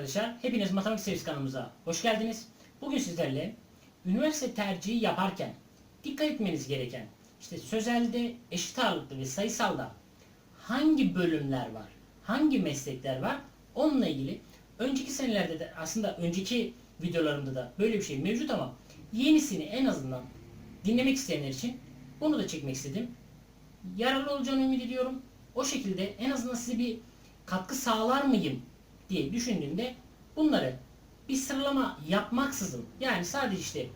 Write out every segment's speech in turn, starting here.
arkadaşlar. Hepiniz Matematik Sevgisi kanalımıza hoş geldiniz. Bugün sizlerle üniversite tercihi yaparken dikkat etmeniz gereken işte sözelde, eşit ağırlıklı ve sayısalda hangi bölümler var, hangi meslekler var onunla ilgili önceki senelerde de aslında önceki videolarımda da böyle bir şey mevcut ama yenisini en azından dinlemek isteyenler için bunu da çekmek istedim. Yararlı olacağını ümit ediyorum. O şekilde en azından size bir katkı sağlar mıyım diye düşündüğümde bunları bir sıralama yapmaksızın yani sadece işte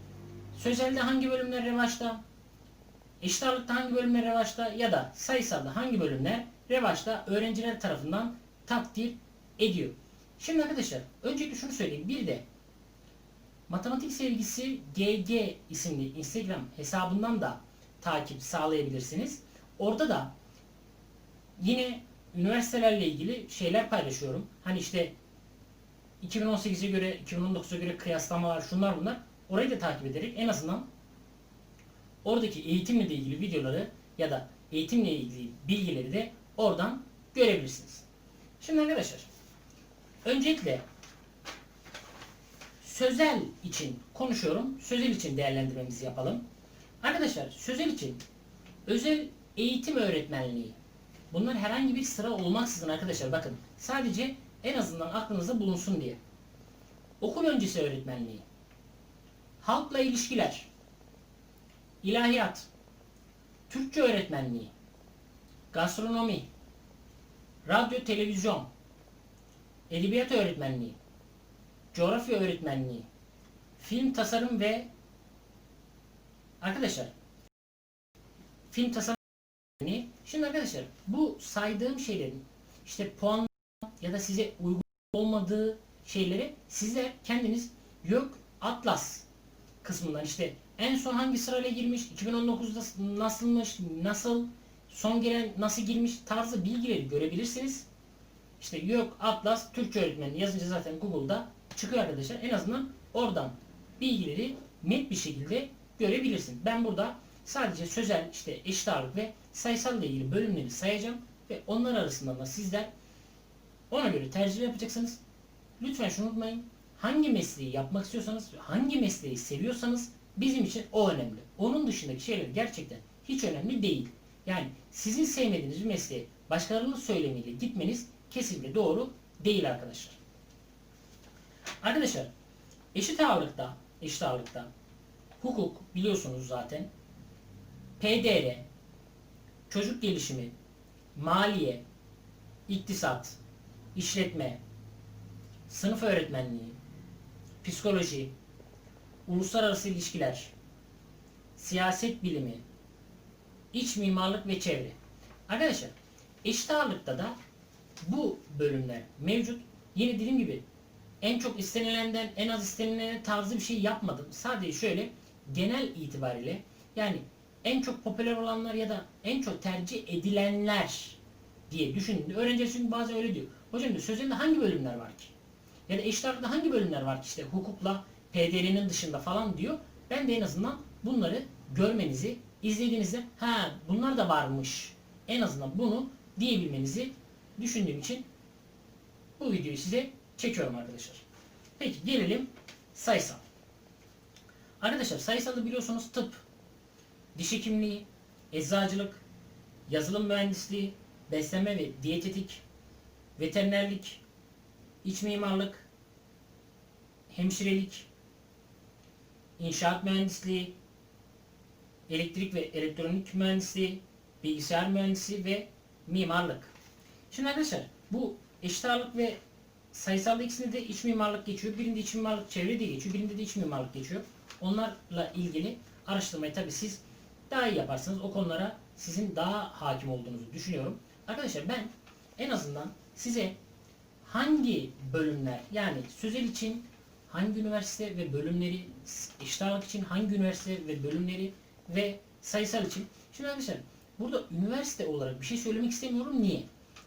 sözelde hangi bölümler revaçta, eşit ağırlıkta hangi bölümler revaçta ya da sayısalda hangi bölümler revaçta öğrenciler tarafından takdir ediyor. Şimdi arkadaşlar öncelikle şunu söyleyeyim. Bir de Matematik Sevgisi GG isimli Instagram hesabından da takip sağlayabilirsiniz. Orada da yine üniversitelerle ilgili şeyler paylaşıyorum. Hani işte 2018'e göre, 2019'a göre kıyaslamalar, şunlar bunlar. Orayı da takip ederek en azından oradaki eğitimle ilgili videoları ya da eğitimle ilgili bilgileri de oradan görebilirsiniz. Şimdi arkadaşlar, öncelikle sözel için konuşuyorum. Sözel için değerlendirmemizi yapalım. Arkadaşlar, sözel için özel eğitim öğretmenliği Bunlar herhangi bir sıra olmaksızın arkadaşlar bakın. Sadece en azından aklınızda bulunsun diye. Okul öncesi öğretmenliği. Halkla ilişkiler. ilahiyat, Türkçe öğretmenliği. Gastronomi. Radyo, televizyon. Edebiyat öğretmenliği. Coğrafya öğretmenliği. Film tasarım ve arkadaşlar film tasarım yani şimdi arkadaşlar bu saydığım şeylerin işte puan ya da size uygun olmadığı şeyleri sizler kendiniz yok Atlas kısmından işte en son hangi sırayla girmiş, 2019'da nasılmış, nasıl son gelen nasıl girmiş tarzı bilgileri görebilirsiniz. İşte yok Atlas Türkçe öğretmeni yazınca zaten Google'da çıkıyor arkadaşlar. En azından oradan bilgileri net bir şekilde görebilirsin. Ben burada Sadece sözel, işte eşit ağırlık ve sayısal ile ilgili bölümleri sayacağım ve onlar arasında da sizler ona göre tercih yapacaksınız. Lütfen şunu unutmayın. Hangi mesleği yapmak istiyorsanız, hangi mesleği seviyorsanız bizim için o önemli. Onun dışındaki şeyler gerçekten hiç önemli değil. Yani sizin sevmediğiniz bir mesleğe başkalarının söylemiyle gitmeniz kesinlikle doğru değil arkadaşlar. Arkadaşlar eşit ağırlıkta, eşit ağırlıkta hukuk biliyorsunuz zaten PDR, çocuk gelişimi, maliye, iktisat, işletme, sınıf öğretmenliği, psikoloji, uluslararası ilişkiler, siyaset bilimi, iç mimarlık ve çevre. Arkadaşlar eşit ağırlıkta da bu bölümler mevcut. Yine dediğim gibi en çok istenilenden en az istenilene tarzı bir şey yapmadım. Sadece şöyle genel itibariyle yani en çok popüler olanlar ya da en çok tercih edilenler diye düşündüğünde öğrenciler çünkü bazen öyle diyor. Hocam diyor sözlerinde hangi bölümler var ki? Ya da eşit hangi bölümler var ki işte hukukla PDR'nin dışında falan diyor. Ben de en azından bunları görmenizi, izlediğinizde ha bunlar da varmış. En azından bunu diyebilmenizi düşündüğüm için bu videoyu size çekiyorum arkadaşlar. Peki gelelim sayısal. Arkadaşlar sayısalı biliyorsunuz tıp, diş hekimliği, eczacılık, yazılım mühendisliği, besleme ve diyetetik, veterinerlik, iç mimarlık, hemşirelik, inşaat mühendisliği, elektrik ve elektronik mühendisliği, bilgisayar mühendisliği ve mimarlık. Şimdi arkadaşlar bu eşit ağırlık ve sayısal ikisinde de iç mimarlık geçiyor. Birinde iç mimarlık çevre diye geçiyor. Birinde de iç mimarlık geçiyor. Onlarla ilgili araştırmayı tabi siz daha iyi yaparsınız. O konulara sizin daha hakim olduğunuzu düşünüyorum. Arkadaşlar ben en azından size hangi bölümler yani sözel için hangi üniversite ve bölümleri, eşit ağırlık için hangi üniversite ve bölümleri ve sayısal için. Şimdi arkadaşlar burada üniversite olarak bir şey söylemek istemiyorum. Niye?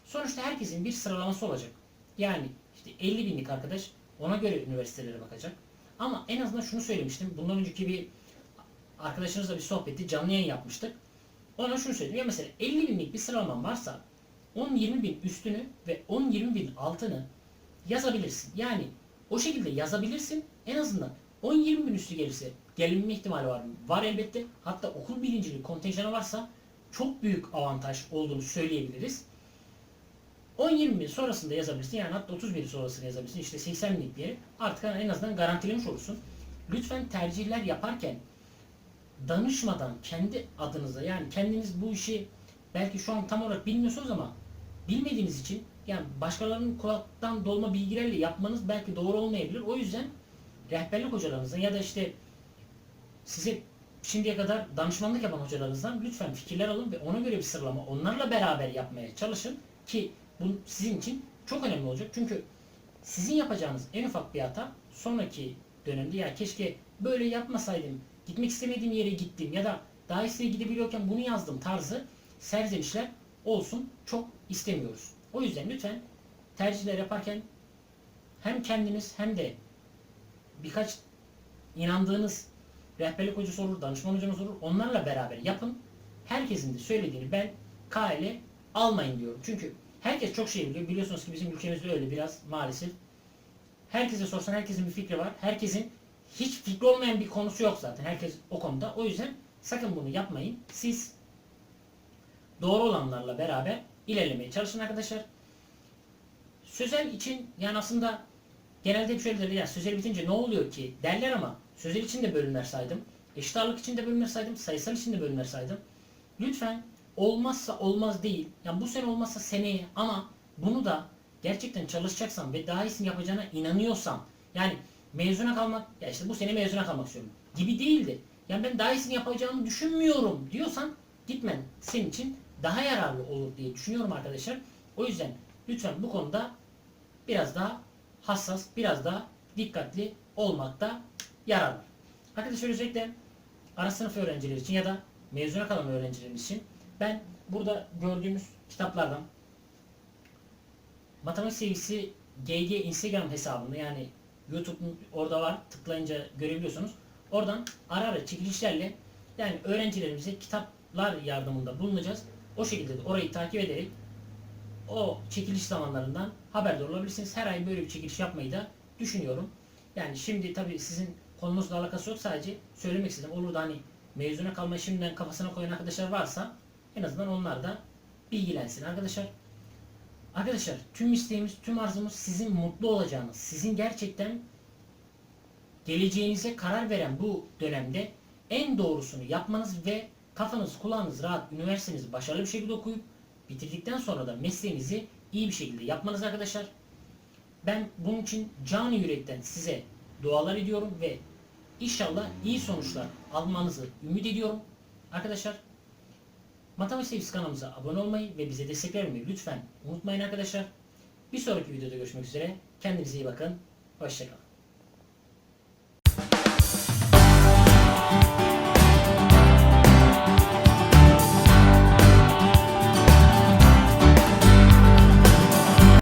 Sonuçta herkesin bir sıralaması olacak. Yani işte 50 binlik arkadaş ona göre üniversitelere bakacak. Ama en azından şunu söylemiştim. Bundan önceki bir arkadaşınızla bir sohbeti canlı yayın yapmıştık. Ona şunu söyledim. Ya mesela 50 binlik bir sıralaman varsa 10-20 bin üstünü ve 10-20 bin altını yazabilirsin. Yani o şekilde yazabilirsin. En azından 10-20 bin üstü gelirse gelinme ihtimali var mı? Var elbette. Hatta okul birinciliği kontenjanı varsa çok büyük avantaj olduğunu söyleyebiliriz. 10-20 bin sonrasında yazabilirsin. Yani hatta 30 bin sonrasında yazabilirsin. İşte 80 binlik bir yeri. Artık en azından garantilemiş olursun. Lütfen tercihler yaparken danışmadan kendi adınıza yani kendiniz bu işi belki şu an tam olarak bilmiyorsunuz ama bilmediğiniz için yani başkalarının kulaktan dolma bilgilerle yapmanız belki doğru olmayabilir. O yüzden rehberlik hocalarınızdan ya da işte size şimdiye kadar danışmanlık yapan hocalarınızdan lütfen fikirler alın ve ona göre bir sıralama onlarla beraber yapmaya çalışın ki bu sizin için çok önemli olacak. Çünkü sizin yapacağınız en ufak bir hata sonraki dönemde ya keşke böyle yapmasaydım, gitmek istemediğim yere gittim ya da daha iyisine gidebiliyorken bunu yazdım tarzı serzenişler olsun çok istemiyoruz. O yüzden lütfen tercihler yaparken hem kendiniz hem de birkaç inandığınız rehberlik hocası olur, danışman hocanız olur. Onlarla beraber yapın. Herkesin de söylediğini ben K ile almayın diyorum. Çünkü herkes çok şey biliyor. Biliyorsunuz ki bizim ülkemizde öyle biraz maalesef. Herkese sorsan herkesin bir fikri var. Herkesin hiç fikri olmayan bir konusu yok zaten. Herkes o konuda. O yüzden sakın bunu yapmayın. Siz doğru olanlarla beraber ilerlemeye çalışın arkadaşlar. Sözel için yani aslında genelde hep şöyle derler ya sözel bitince ne oluyor ki derler ama sözel için de bölümler saydım. Eşit ağırlık için de bölümler saydım. Sayısal için de bölümler saydım. Lütfen olmazsa olmaz değil. Yani bu sene olmazsa seneye ama bunu da gerçekten çalışacaksan ve daha iyisini yapacağına inanıyorsan yani mezuna kalmak ya işte bu sene mezuna kalmak istiyorum gibi değildi. Yani ben daha iyisini yapacağımı düşünmüyorum diyorsan gitmen senin için daha yararlı olur diye düşünüyorum arkadaşlar. O yüzden lütfen bu konuda biraz daha hassas, biraz daha dikkatli olmakta yarar var. Arkadaşlar özellikle ara sınıf öğrencileri için ya da mezuna kalan öğrencilerimiz için ben burada gördüğümüz kitaplardan matematik sevgisi GG Instagram hesabında yani YouTube'un orada var tıklayınca görebiliyorsunuz. Oradan ara ara çekilişlerle yani öğrencilerimize kitaplar yardımında bulunacağız. O şekilde de orayı takip ederek o çekiliş zamanlarından haberdar olabilirsiniz. Her ay böyle bir çekiliş yapmayı da düşünüyorum. Yani şimdi tabii sizin konumuzla alakası yok sadece söylemek istedim. Olur da hani mezuna kalmayı şimdiden kafasına koyan arkadaşlar varsa en azından onlar da bilgilensin arkadaşlar. Arkadaşlar tüm isteğimiz, tüm arzumuz sizin mutlu olacağınız, sizin gerçekten geleceğinize karar veren bu dönemde en doğrusunu yapmanız ve kafanız, kulağınız rahat, üniversitenizi başarılı bir şekilde okuyup bitirdikten sonra da mesleğinizi iyi bir şekilde yapmanız arkadaşlar. Ben bunun için canı yürekten size dualar ediyorum ve inşallah iyi sonuçlar almanızı ümit ediyorum. Arkadaşlar Matematik Sevgisi kanalımıza abone olmayı ve bize destek vermeyi lütfen unutmayın arkadaşlar. Bir sonraki videoda görüşmek üzere. Kendinize iyi bakın. Hoşçakalın.